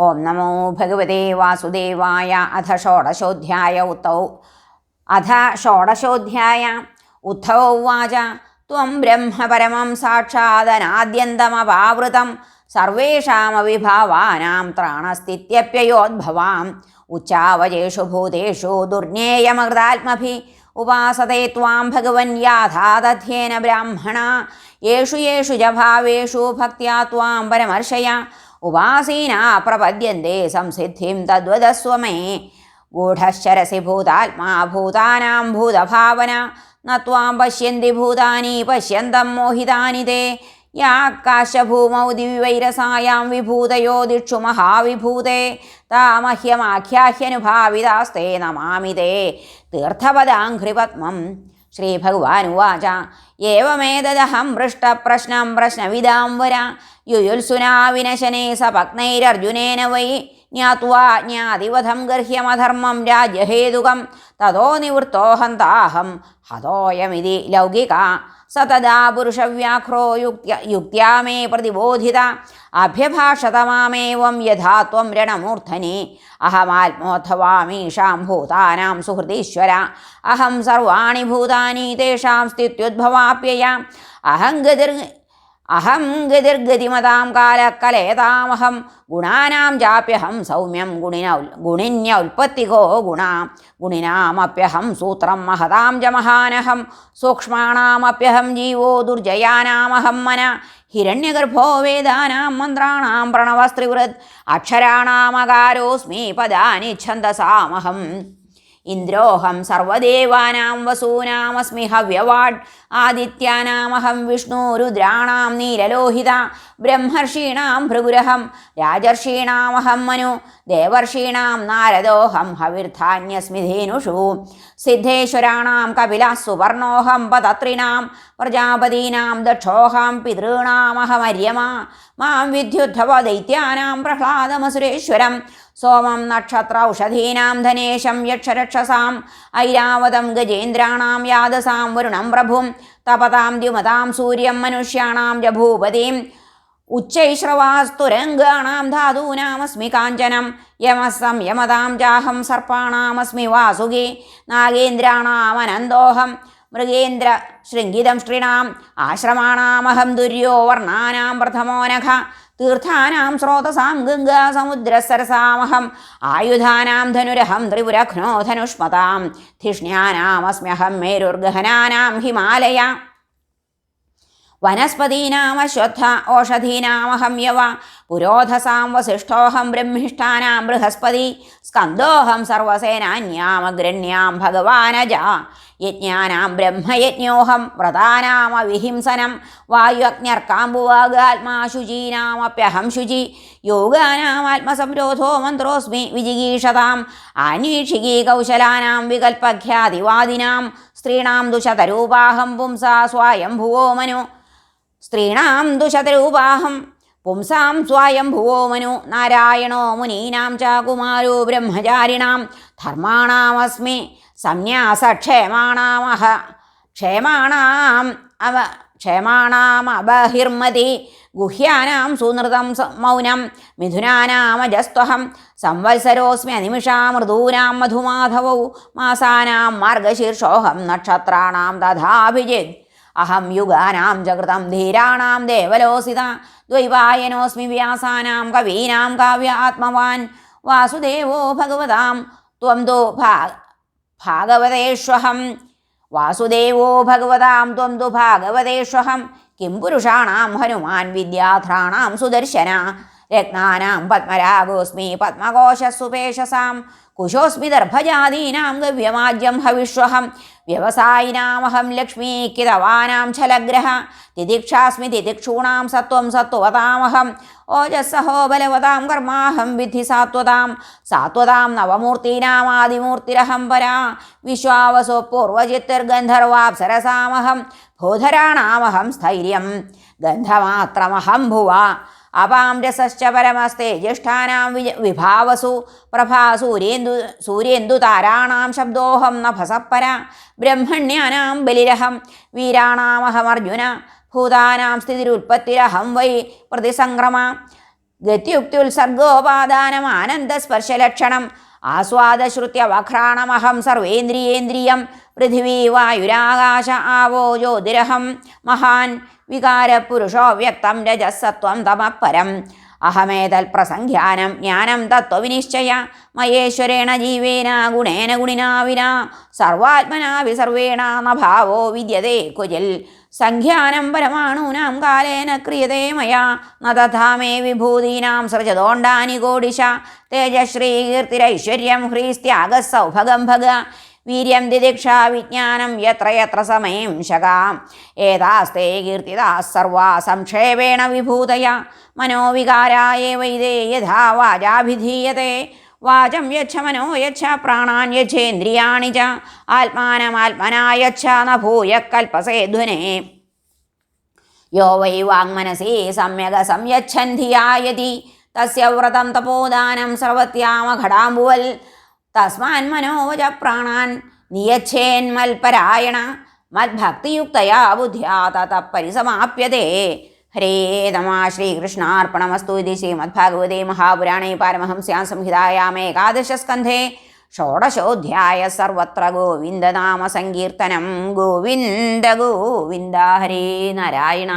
ഓം നമോ ഭഗവതേ വാസുദേവായ അധ ഷോഡശോധ്യായ ഉത്തൗ. അധ ഷോഡശോധ്യായ ഉദ്ധവ ഉവാച. ത്വം ബ്രഹ്മപരമം സാക്ഷാദനാദ്യന്തമപാവൃതം സർവേഷാമവിഭാവാനാം ത്രാണസ്ഥിത്യപ്യയോദ്ഭവാം. ഉച്ചാവചേഷു ഭൂതേഷു ദുർജ്ഞേയമൃതാത്മഭി ഉപാസത്തെ ത്വാം ഭഗവൻ യാഥാതഥ്യേന ബ്രാഹ്മണ. യേഷു യേഷു ജഭാവേഷു ഭക്ത്യാ ത്വാം പരമർശയ. ഉപാസീനാ പ്രപദ്യന്തെ സംസിദ്ധിം തദ്വദസ്വമേ. ഗൂഢശ്ശരസി ഭൂതാത്മാ ഭൂതാനാം ഭൂതഭാവന. നത്വാം ത്വാം പശ്യന്തി ഭൂതാനി പശ്യന്തം മോഹിതാനി തേ യാക്കാശഭൂമൗ ദിവൈരസായാം വിഭൂതയോ ദിക്ഷു മഹാവിഭൂതേ. താമഹ്യമാഖ്യാഹ്യനുഭാവിതാസ്തേ നമാമിതേ. തീർത്ഥപദാഘ്രിപത്മം ശ്രീഭഗവാനുവാച. ഏവമേതദഹം പൃഷ്ടപ്രശ്നം പ്രശ്നവിദാം വര. യുയുൽസുനാ വിനശനെ സപത്നൈരർജുനേന വൈ ജ്ഞാത്വാ ജ്ഞാതിവധം ഗർഹ്യമധർമ്മം രാജ്യഹേതുകം. തതോ നിവൃത്തോഹന്താഹം ഹതോയമിതി ലൗകിക. सतदा पुरुषव्याघ्रो युक्त युक्त मे प्रतिबोधिता। अभ्यभाषत मामेवं यथा त्वं रणमूर्धने अहमात्मोऽथवामीषां भूतानां सुहृदीश्वर। अहं सर्वाणि भूतानि तेषां स्थित्युद्भवाप्यया। അഹം ഗതിർഗതിമതാം കാലക്കലേതാമഹം. ഗുണാനാം ജാപ്യഹം സൗമ്യം ഗുണിന ഗുണിന്യ ഉൽപ്പത്തികോ ഗുണാം. ഗുണിനാമപ്യഹം സൂത്രം മഹതാം ജമഹാനഹം മഹാനഹം. സൂക്ഷ്മാണാമപ്യഹം ജീവോ ദുർജയാനാമഹം മന. ഹിരണ്യഗർഭോ വേദാനാം മന്ത്രാണാം പ്രണവസ്ത്രിവൃത്. അക്ഷരാണാമകാരോസ്മി പദാനി ഛന്ദസാമഹം. ഇന്ദ്രോഹം സർവദേവാനാം വസൂനാമസ്മി ഹവ്യവാഡ് ആദിത്യാനാമഹം വിഷ്ണു രുദ്രാണാം നീലലോഹിത. ബ്രഹ്മർഷീണാം ഭൃഗുരഹം. രാജർഷീണാമഹം മനു. ദേവർഷീണാം നാരദോഹം ഹവിർധാന്യസ്മി ധേനുഷു. സിദ്ധേശ്വരാണാം കപില സുവർണോഹം പതത്രിണാം. പ്രജാപതീനാം ദക്ഷോഹം പിതൃണാമഹമര്യമാ മാം വിദ്യുദ്ധവ ദൈത്യാനാം പ്രഹ്ലാദമസുരേശ്വരം. സോമം നക്ഷത്ര ഔഷധീനാം ധനേശം യക്ഷരക്ഷസാം ഐരാവതം ഗജേന്ദ്രാണാം യാദസാം വരുണം പ്രഭും തപതാം ദ്യുമതാം സൂര്യം മനുഷ്യാണാം ജഭൂപതിം ഭൂപതിം ഉച്ചൈശ്രവാസ്തുരംഗാണാം ധാതൂനാമസ്മി കാഞ്ചനം യമസം യമതാം ജാഹം സർപ്പാണാമസ്മി വാസുകി നാഗേന്ദ്രാണാമനന്തോഹം മൃഗേന്ദ്ര ശൃംഗിതം ശ്രീണാം ആശ്രമാണാമഹം ദുര്യോ വർണാനാം പ്രഥമോനഖ തീർത്ഥാനാം സ്രോതസാം ഗംഗാ സമുദ്രസരസാമഹം ആയുധാനാം ധനുരഹം ത്രിപുരഘ്നോ ധനുഷ്മതാം ധിഷ്ണ്യാനാമസ്മ്യഹം മേരുർഗഹനാനാം ഹിമാലയ വനസ്പതീനാമശ്വത്ഥ ഓഷധീനാമഹം യവ പുരോധസാം വസിഷ്ഠോഹം ബ്രഹ്മിഷ്ഠാനാം ബൃഹസ്പതി സ്കന്ദോഹം സർവസേനാന്യാമഗ്രണ്യാം ഭഗവാനജ യജ്ഞാനാം ബ്രഹ്മയജ്ഞോഹം വ്രതാനാമവിഹിംസനം വായുഅഗ്നർക്കാമ്പുവാഗാത്മാ ശുചീനാമപ്യഹം ശുചി യോഗാനാമാത്മസംരോധോ മന്ത്രോസ്മി വിജിഗീഷതാം ആനീക്ഷികീ കൗശലാനാം വികൽപ്പഖ്യാതിവാദിനാം സ്ത്രീണാം ദുശതരൂപാഹം പുംസാ സ്വായംഭുവോ മനു സ്ത്രീണാം ദുശതരൂപാഹം പുംസാം സ്വായംഭുവോ മനു നാരായണോ മുനീനാം ച കുമാരോ ബ്രഹ്മചാരിണാം. ധർമാണാമസ്മി സംന്യാസക്ഷേമാണാമഹ. ക്ഷേമാണാം അവ ക്ഷേമാണാമബഹിർമതി. ഗുഹ്യാനാം സുനൃതം മൗനം. മിഥുനാനാമജസ്ത്വഹം. സംവത്സരോസ്മി അനിമിഷാ മൃദൂനാം മധുമാധവൗ. മാസാനാം മാർഗശീർഷോഹം നക്ഷത്രാണാം തഥാഭിജിത്. അഹം യുഗാനാം ജകൃതം ധീരാണാം ദേവലോസിത ദ്വൈപായനോസ്മി വ്യാസാനാം കവീനാം കാവ്യ ആത്മവാൻ വാസുദേവോ ഭഗവതാം ത്വം തോ ഭാ വാസുദേവോ ഭഗവതാം ത്വം തു ഭാഗവതേഷ്വഹം. കിം പുരുഷാണാം ഹനുമാൻ വിദ്യാധ്രാണാം സുദർശന രത്നാനാം പത്മരാഗോസ്മി പത്മകോശസുപേഷസാം കുശോസ്മി ദർഭജാതീനാം ഗവ്യമാജ്യം ഹവിഷ്വഹം വ്യവസായിനാമഹം ലക്ഷ്മീ കിതവാനാം ഛലഗ്രഹ തിദിക്ഷാസ്മി തിദിക്ഷൂണാം സത്വം സത്വതാമഹം ഓജസ്സഹോ ബലവതാം കർമാഹം വിധി സാത്വതാം സാത്വതാം നവമൂർത്തീനാമാദിമൂർത്തിരഹം പരാ വിശ്വാവസോ പൂർവചിത്തിർഗന്ധർവാപ്സരസാമഹം ഭൂധരാണാമഹം സ്ഥൈര്യം ഗന്ധമാത്രമഹം ഭുവ അപാം രസശ്ച പരമസ്തേ ജ്യേഷ്ഠാനാം വി വിഭാവസു പ്രഭാ സൂര്യേന്ദു സൂര്യേന്ദു താരാണാം ശബ്ദോഹം നഭസപ്പര ബ്രഹ്മണ്യാനാം ബലിരഹം വീരാണാമഹമർജുന ഭൂതാനാം സ്ഥിതിരുൽപ്പത്തിരഹം വൈ പ്രതിസംക്രമ ഗത്യുക്തിയുത്സർഗോപാദാനം ആനന്ദസ്പർശലക്ഷണം ആസ്വാദശ്രുത്യ വക്രാണമഹം സർവേന്ദ്രിയേന്ദ്രിയം പൃഥിവീ വായുരാകാശ ആവോ ജ്യോതിരഹം. മഹാൻ വികാരപുരുഷോ വ്യക്തം രജസത്വം തമപരം. അഹമേതൽ പ്രസംഖ്യാനം ജ്ഞാനം തത്വവിനിശ്ചയ. മഹേശ്വരേണ ജീവേന ഗുണേന ഗുണിനാ വിനാ സർവാത്മനാ വിസർവേണ നഭാവോ വിദ്യതേ കുജിൽ. സംഖ്യാനം പരമാണൂനാം കാലേന ക്രിയതേ മയാ. നദധാമേ വിഭൂതീനാം സൃജതോണ്ടാനി കോടിശ. തേജശ്രീകീർത്തിരൈശ്വര്യം ഹ്രീസ്ത്യാഗ സൗഭഗം ഭഗ. വീര്യം ദിദിക്ഷ വിജ്ഞാനം യത്ര യത്ര സമയം ശകാം. ഏതാസ്തേ കീർത്തിതാ സർവാ സംക്ഷേപേണ വിഭൂതയ. മനോവികാരായ വൈദേ യഥാ വാചാഭിധീയത. വാചം യച്ഛ മനോ യച്ഛ പ്രാണാൻ യച്ഛേന്ദ്രിയാണി ച. ആത്മാനമാത്മനാ യച്ഛ ന ഭൂയ കൽപ്പസേ ധ്വനേ യോ വൈ വാങ്മനസി സമ്യക സംയച്ഛൻ ധിയായതി തസ്യ വ്രതം തപോദാനം സർവത്യാമഘടാംബുവൽ. തസ്മാൻ മനോജ പ്രാണാൻ നിയച്ഛേന്മൽപരായണ മദ്ഭക്തിയുക്തയാ ബുദ്ധ്യാ തത പരിസമാപ്യതേ. ഹരേ നമ ശ്രീകൃഷ്ണാർപ്പണമസ്തു ഇതി ശ്രീമദ്ഭാഗവതേ മഹാപുരാണേ പാരമഹംസ്യാം സംഹിതായാമേകാദശസ്കന്ധേ ഷോഡശോധ്യായ സർവത്ര ഗോവിന്ദനാമ സങ്കീർത്തനം. ഗോവിന്ദ ഗോവിന്ദ ഹരേ നാരായണ.